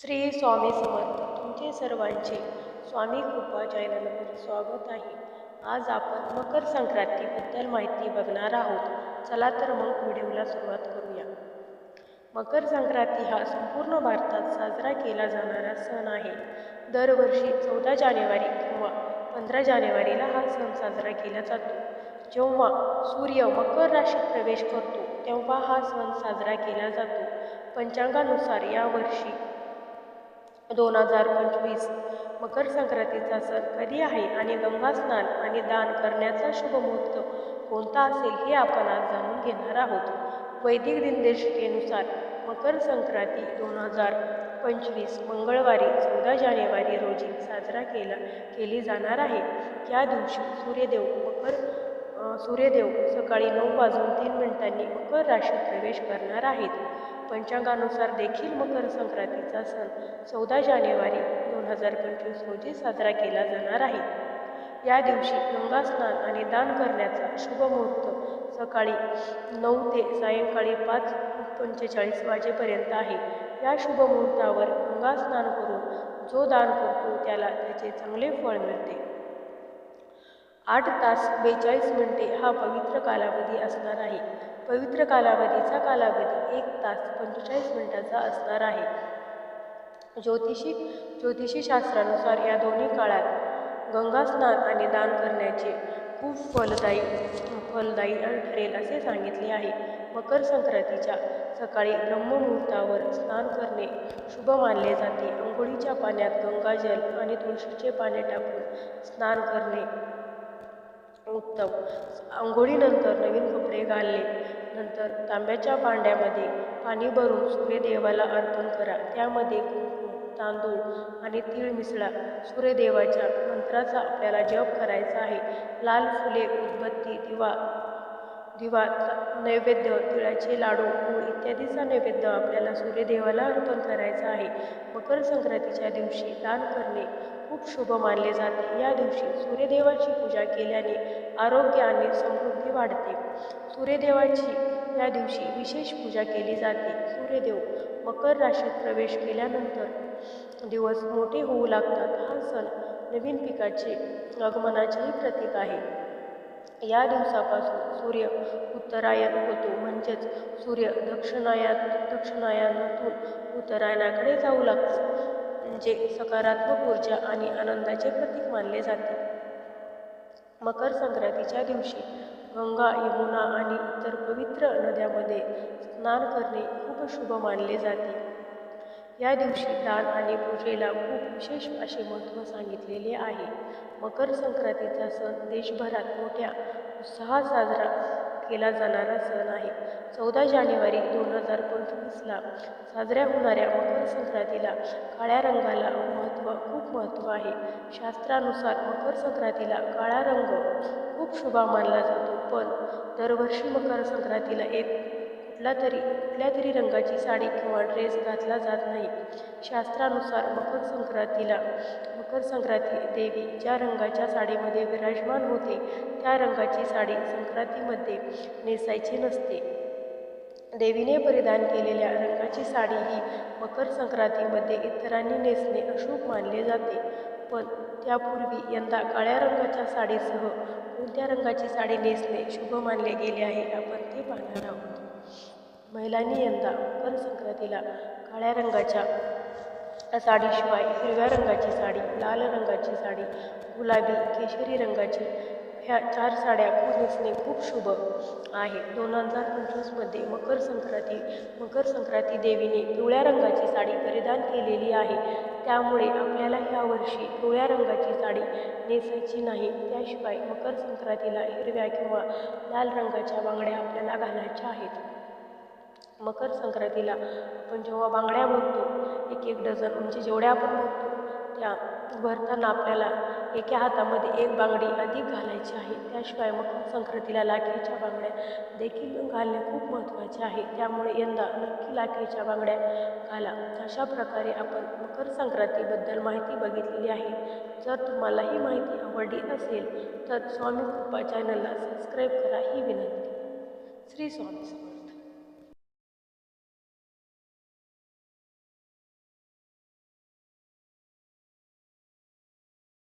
श्री स्वामी समर्थ. तुमचे सर्वांचे स्वामी कृपा चॅनलवर स्वागत आहे. आज आपण मकर संक्रांतीबद्दल माहिती बघणार आहोत. चला तर मग व्हिडिओला सुरुवात करूया. मकर संक्रांती हा संपूर्ण भारतात साजरा केला जाणारा सण आहे. दरवर्षी चौदा जानेवारी किंवा पंधरा जानेवारीला हा सण साजरा केला जातो. जेव्हा सूर्य मकर राशीत प्रवेश करतो तेव्हा हा सण साजरा केला जातो. पंचांगानुसार यावर्षी दोन हजार पंचवीस. मकर संक्रांतीचा सण कधी आहे आणि गंगा स्नान आणि दान करण्याचा शुभ मुहूर्त कोणता असेल हे आपण आज जाणून घेणार आहोत. वैदिक दिनदर्शिकेनुसार मकर संक्रांती दोन हजार पंचवीस मंगळवारी चौदा जानेवारी रोजी साजरा केला केली जाणार आहे. या दिवशी सूर्यदेव मकर सूर्यदेव सकाळी नऊ वाजून तीन मिनिटांनी मकर राशीत प्रवेश करणार आहेत. पंचांगानुसार देखील मकर संक्रांतीचा सण चौदा जानेवारी दोन हजार पंचवीस रोजी साजरा केला जाणार आहे. या दिवशी गंगा स्नान आणि दान करण्याचा शुभ मुहूर्त सकाळी नऊ ते सायंकाळी पाच पंचेचाळीस वाजेपर्यंत आहे. या शुभ मुहूर्तावर गंगा स्नान करून जो दान करतो त्याला त्याचे चांगले फळ मिळते. आठ तास बेचाळीस मिनिटे हा पवित्र कालावधी असणार आहे. पवित्र कालावधीचा कालावधी एक तास पंचेचाळीस मिनिटाचा असणार आहे. ज्योतिषी ज्योतिषी शास्त्रानुसार या दोन्ही काळात गंगास्नान आणि दान करण्याचे खूप फलदायी फलदायी ठरेल असे सांगितले आहे. मकर संक्रांतीच्या सकाळी ब्रह्ममुहूर्तावर स्नान करणे शुभ मानले जाते. अंघोळीच्या पाण्यात गंगाजल आणि तुळशीचे पाने टाकून स्नान करणे उत्तम. आंघोळीनंतर नवीन कपडे घालणे नंतर तांब्याच्या भांड्यामध्ये पाणी भरून सूर्यदेवाला अर्पण करा. त्यामध्ये कुंकू तांदूळ आणि तीळ मिसळा. सूर्यदेवाच्या मंत्राचा आपल्याला जप करायचा आहे. लाल फुले उदबत्ती दिवा दिवा नैवेद्य तिळाचे लाडू गूळ इत्यादीचा नैवेद्य आपल्याला सूर्यदेवाला अर्पण करायचा आहे. मकर संक्रांतीच्या दिवशी दान करणे खूप शुभ मानले जाते. या दिवशी सूर्यदेवाची पूजा केल्याने आरोग्य आणि समृद्धी वाढते. सूर्यदेवाची या दिवशी विशेष पूजा केली जाते. सूर्यदेव मकर राशीत प्रवेश केल्यानंतर दिवस मोठे होऊ लागतात. हा सण नवीन पिकाचे आगमनाचेही प्रतीक आहे. या दिवसापासून सूर्य उत्तरायण होतो. म्हणजेच सूर्य दक्षिणाया दक्षिणायनातून उत्तरायणाकडे जाऊ लागतो. जे सकारात्मक ऊर्जा आणि आनंदाचे प्रतीक मानले जाते. मकर संक्रांतीच्या दिवशी गंगा यमुना आणि इतर पवित्र नद्यामध्ये स्नान करणे खूप शुभ मानले जाते. या दिवशी दान आणि पूजेला खूप विशेष असे महत्त्व सांगितलेले आहे. मकर संक्रांतीचा सण देशभरात मोठ्या उत्साहात साजरा केला जाणारा सण आहे. चौदा जानेवारी दोन हजार पंचवीसला साजऱ्या होणाऱ्या मकर संक्रांतीला काळ्या रंगाला महत्त्व खूप महत्त्व आहे. शास्त्रानुसार मकर संक्रांतीला काळा रंग खूप शुभ मानला जातो. पण दरवर्षी मकर संक्रांतीला एक कुठला तरी कुठल्या तरी रंगाची साडी किंवा ड्रेस घातला जात नाही. शास्त्रानुसार मकर संक्रांतीला मकर संक्रांती देवी ज्या रंगाच्या साडीमध्ये विराजमान होते त्या रंगाची साडी संक्रांतीमध्ये नेसायची नसते. देवीने परिधान केलेल्या रंगाची साडी ही मकर संक्रांतीमध्ये इतरांनी नेसणे अशुभ मानले जाते. पण त्यापूर्वी यंदा काळ्या रंगाच्या साडीसह कोणत्या रंगाची साडी नेसणे शुभ मानले गेले आहे आपण ते पाहणार आहोत. महिलांनी यंदा मकर संक्रांतीला काळ्या रंगाच्या साडीशिवाय हिरव्या रंगाची साडी लाल रंगाची साडी गुलाबी केशरी रंगाची ह्या चार साड्या खूप नेसणे खूप शुभ आहे दोन हजार पंचवीसमध्ये मकर संक्रांती मकर संक्रांती देवीने पिवळ्या रंगाची साडी परिधान केलेली आहे. त्यामुळे आपल्याला ह्या वर्षी पिवळ्या रंगाची साडी नेसायची नाही. त्याशिवाय मकर संक्रांतीला हिरव्या किंवा लाल रंगाच्या बांगड्या आपल्याला घालायच्या आहेत. मकर संक्रांतीला आपण जेव्हा बांगड्या भरतो एक एक डझन म्हणजे जेवढ्या आपण भरतो त्या भरताना आपल्याला एका हातामध्ये एक बांगडी अधिक घालायची आहे. त्याशिवाय मकर संक्रांतीला लाखेच्या बांगड्या देखील घालणे खूप महत्त्वाचे आहे. त्यामुळे यंदा नक्की लाखेच्या बांगड्या घाला. अशा प्रकारे आपण मकर संक्रांतीबद्दल माहिती बघितलेली आहे. जर तुम्हाला ही माहिती आवडली असेल तर स्वामी कृपा चॅनलला सबस्क्राईब करा. ही विनंती. श्री स्वामी